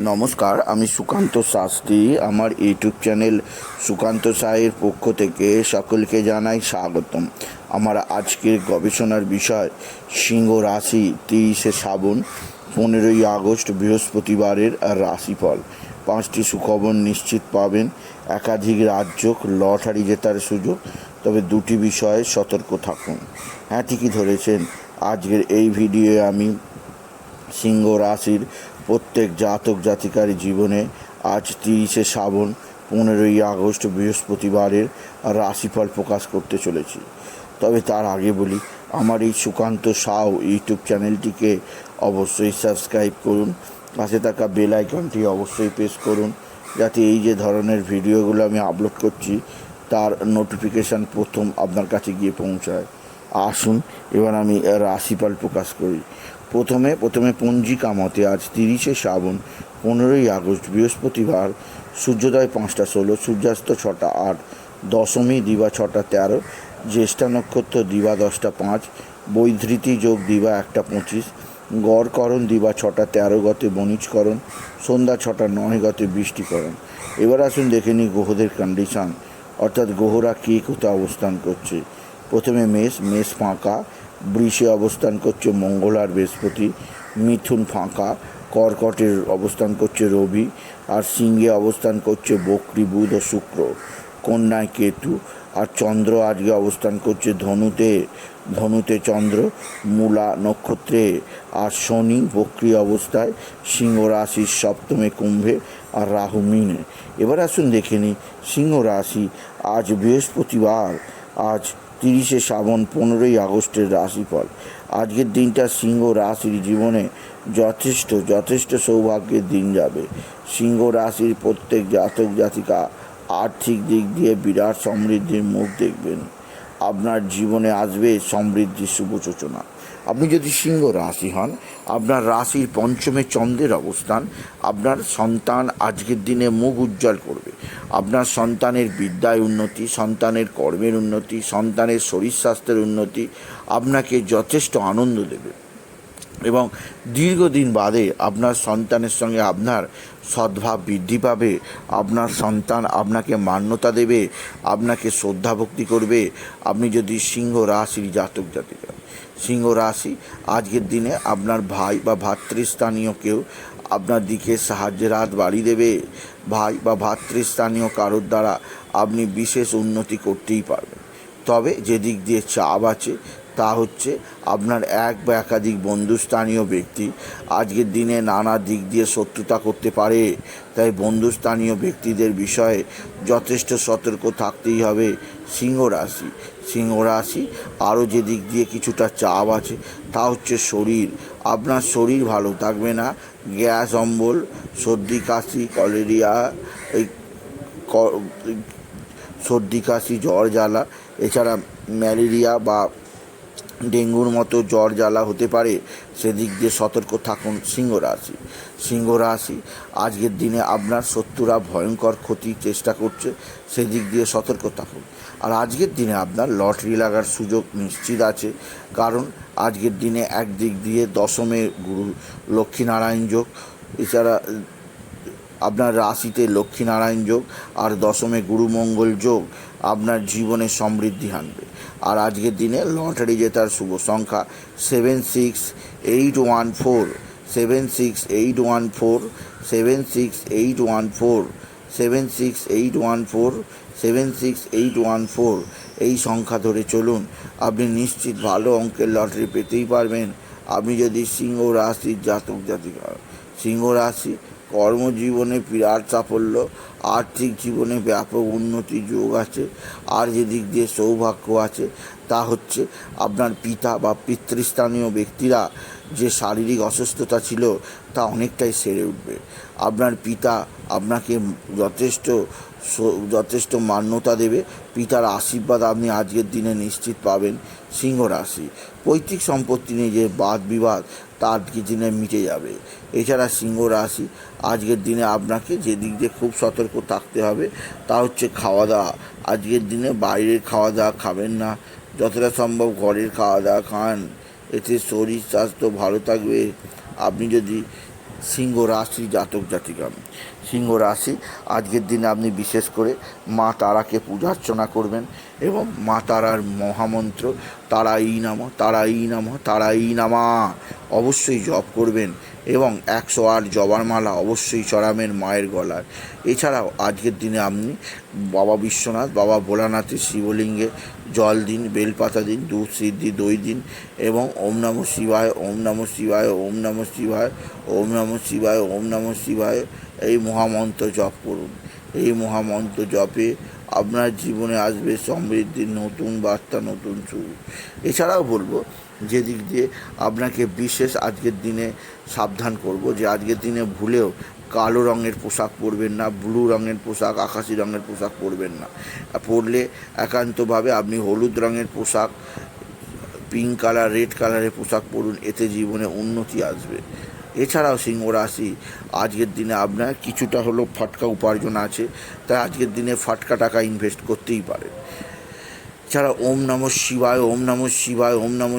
নমস্কার, আমি সুকান্ত শাস্ত্রী। আমার ইউটিউব চ্যানেল সুকান্ত সাহের পক্ষ থেকে সকলকে জানাই স্বাগতম। আমার আজকের গবেষণার বিষয়, সিংহ রাশি তিরিশে শ্রাবণ, পনেরোই আগস্ট বৃহস্পতিবারের রাশিফল। পাঁচটি সুখবর নিশ্চিত পাবেন। একাধিক রাজ্য লটারি জেতার সুযোগ, তবে দুটি বিষয়ে সতর্ক থাকুন। হ্যাঁ ঠিকই ধরেছেন। আজকের এই ভিডিওয়ে আমি সিংহ রাশির প্রত্যেক জাতক জাতিকার জীবনে আজ তিরিশে শ্রাবণ, পনেরোই আগস্ট বৃহস্পতিবারের রাশিফল প্রকাশ করতে চলেছি। তবে তার আগে বলি, আমার এই সুকান্ত সাউ ইউটিউব চ্যানেলটিকে অবশ্যই সাবস্ক্রাইব করুন, পাশে থাকা বেল আইকনটি অবশ্যই প্রেস করুন, যাতে এই যে ধরনের ভিডিওগুলো আমি আপলোড করছি, তার নোটিফিকেশান প্রথম আপনার কাছে গিয়ে পৌঁছায়। আসুন, এবার আমি রাশিফল প্রকাশ করি। প্রথমে প্রথমে পঞ্জিকা মতে আজ তিরিশে শ্রাবণ, পনেরোই আগস্ট, বৃহস্পতিবার, সূর্যোদয় পাঁচটা ষোলো, সূর্যাস্ত ছটা আট, দশমী দিবা ছটা তেরো, জ্যেষ্ঠা নক্ষত্র দিবা দশটা পাঁচ, বৈধৃতি যোগ দিবা একটা পঁচিশ, গড়করণ দিবা ছটা তেরো গতে বণিজকরণ, সন্ধ্যা ছটা নয় গতে বৃষ্টিকরণ। এবার আসুন দেখে নিই গ্রহদের কন্ডিশন অর্থাৎ গ্রহরা কে কোথায় অবস্থান করছে। প্রথমে মেষ মেষ ফাঁকা বৃষে অবস্থান করছে মঙ্গল আর বৃহস্পতি। মিথুন ফাঁকা, কর্কটের অবস্থান করছে রবি আর সিংহে অবস্থান করছে বকরি, বুধ ও শুক্র। কন্যায় কেতু আর চন্দ্র আজকে অবস্থান করছে ধনুতে। ধনুতে চন্দ্র, মূলা নক্ষত্রে। আর শনি বক্রি অবস্থায় সিংহ রাশির সপ্তমে কুম্ভে আর রাহু মিনে। এবার আসুন দেখে নিই, সিংহ রাশি আজ বৃহস্পতিবার, আজ তিরিশে শ্রাবণ, পনেরোই আগস্টের রাশিফল। আজকের দিনটা সিংহ রাশির জীবনে যথেষ্ট যথেষ্ট সৌভাগ্যের দিন যাবে। সিংহ রাশির প্রত্যেক জাতক জাতিকা আর্থিক দিক দিয়ে বিরাট সমৃদ্ধির মুখ দেখবেন। আপনার জীবনে আসবে সমৃদ্ধির শুভ সূচনা আপনি যদি সিংহ রাশি হন, আপনার রাশির পঞ্চমে চন্দ্রের অবস্থান, আপনার সন্তান আজকের দিনে মুখ উজ্জ্বল করবে। আপনার সন্তানের বিদ্যায় উন্নতি, সন্তানের কর্মের উন্নতি, সন্তানের শরীর স্বাস্থ্যের উন্নতি, আপনাকে যথেষ্ট আনন্দ দেবে। এবং দীর্ঘদিন বাদে আপনার সন্তানের সঙ্গে আপনার সদ্ভাব বৃদ্ধি পাবে, আপনার সন্তান আপনাকে মান্যতা দেবে, আপনাকে শ্রদ্ধা ভক্তি করবে। আপনি যদি সিংহ রাশির জাতক জাতিকা, সিংহ রাশি আজকের দিনে আপনার ভাই বা ভাতৃস্থানীয় কেউ আপনার দিকে সাহায্যের হাত বাড়িয়ে দেবে। ভাই বা ভাতৃস্থানীয় কারোর দ্বারা আপনি বিশেষ উন্নতি করতেই পারবেন। তবে যে দিক দিয়ে চাপ আছে তা হচ্ছে আপনার এক বা একাধিক বন্ধুস্থানীয় ব্যক্তি আজকের দিনে নানা দিক দিয়ে শত্রুতা করতে পারে। তাই বন্ধুস্থানীয় ব্যক্তিদের বিষয়ে যথেষ্ট সতর্ক থাকতেই হবে সিংহ রাশি। সিংহ রাশি আরও যে দিক দিয়ে কিছুটা চাপ আছে তা হচ্ছে শরীর। আপনার শরীর ভালো থাকবে না, গ্যাস, অম্বল, সর্দি, কাশি, কলেরিয়া, এই সর্দি, কাশি, জ্বর, জ্বালা, এছাড়া ম্যালেরিয়া বা ডেঙ্গুর মতো জ্বর জ্বালা হতে পারে, সেদিক দিয়ে সতর্ক থাকুন সিংহ রাশি সিংহ রাশি আজকের দিনে আপনার শত্রুরা ভয়ঙ্কর ক্ষতির চেষ্টা করছে, সেদিক দিয়ে সতর্ক থাকুন। আর আজকের দিনে আপনার লটারি লাগার সুযোগ নিশ্চিত আছে, কারণ আজকের দিনে একদিক দিয়ে দশমে গুরু লক্ষ্মীনারায়ণ যোগ, এছাড়া আপনার রাশিতে লক্ষ্মীনারায়ণ যোগ, আর দশমে গুরুমঙ্গল যোগ, আপনার জীবনে সমৃদ্ধি আনবে। আর আজকের দিনে লটারি জেতার শুভ সংখ্যা seven six eight one four, seven six eight one four, seven six eight one four, seven six eight one four, seven six eight one four. এই সংখ্যা ধরে চলুন। আপনি নিশ্চিত ভালো অঙ্কের লটারি পেতেই পারবেন। আপনি যদি সিংহ রাশির জাতক জাতিকা, সিংহ রাশি কর্মজীবনে বিরাট সাফল্য, আর্থিক জীবনে ব্যাপক উন্নতি যোগ আছে। আর যে দিক দিয়ে সৌভাগ্য আছে, তা হচ্ছে আপনার পিতা বা পিতৃস্থানীয় ব্যক্তিরা যে শারীরিক অসুস্থতা ছিল, তা অনেকটাই সেরে উঠবে। আপনার পিতা আপনাকে যথেষ্ট যথেষ্ট মান্যতা দেবে। পিতার আশীর্বাদ আপনি আজকের দিনে নিশ্চিত পাবেন, সিংহ রাশি। পৈতৃক সম্পত্তি নিয়ে যে বাদ বিবাদ তা আজকের দিনে মিটে যাবে। এছাড়া সিংহ রাশি, আজকের দিনে আপনাকে যে দিক দিয়ে খুব সতর্ক থাকতে হবে, তা হচ্ছে খাওয়া দাওয়া আজকের দিনে বাইরের খাওয়া দাওয়া খাবেন না। যতটা সম্ভব ঘরের খাওয়া দাওয়া খান। এতে শরীর স্বাস্থ্য ভালো থাকবে। আপনি যদি সিংহ রাশি জাতক জাতিকা। সিংহ রাশি, আজকের দিনে আপনি বিশেষ করে মা তারাকে পূজার্চনা করবেন এবং মা তারার মহামন্ত্র, তারাই নাম তারাই নাম, তারাই নামা অবশ্যই জপ করবেন এবং একশো আট জবার মালা অবশ্যই চড়াবেন মায়ের গলায়। এছাড়াও আজকের দিনে আপনি বাবা বিশ্বনাথ, বাবা ভোলানাথের শিবলিঙ্গে জল দিন বেলপাতা দিন, দুধ সিদ্ধি, দই দিন এবং ওম নম শিবায়, ওম নম শিবায়, ওম নম শিবায়, ওম নম শিবায়, ওম নম শিবায় এই মহামন্ত্র জপ করুন। এই মহামন্ত্র জপে আপনার জীবনে আসবে সমৃদ্ধির নতুন বার্তা, নতুন শুরু এছাড়াও বলব যে দিক দিয়ে আপনাকে বিশেষ আজকের দিনে সাবধান করব, যে আজকের দিনে ভুলেও কালো রঙের পোশাক পরবেন না, ব্লু রঙের পোশাক, আকাশি রঙের পোশাক পরবেন না। পরলে একান্তভাবে আপনি হলুদ রঙের পোশাক, পিঙ্ক কালার, রেড কালারের পোশাক পরুন, এতে জীবনে উন্নতি আসবে। এছাড়াও সিংহ রাশি, আজকের দিনে আপনার কিছুটা হলেও ফাটকা উপার্জন আছে, তাই আজকের দিনে ফাটকা টাকা ইনভেস্ট করতেই পারে এছাড়া ওম নমঃ শিবায়, ওম নমঃ শিবায়, ওম নমঃ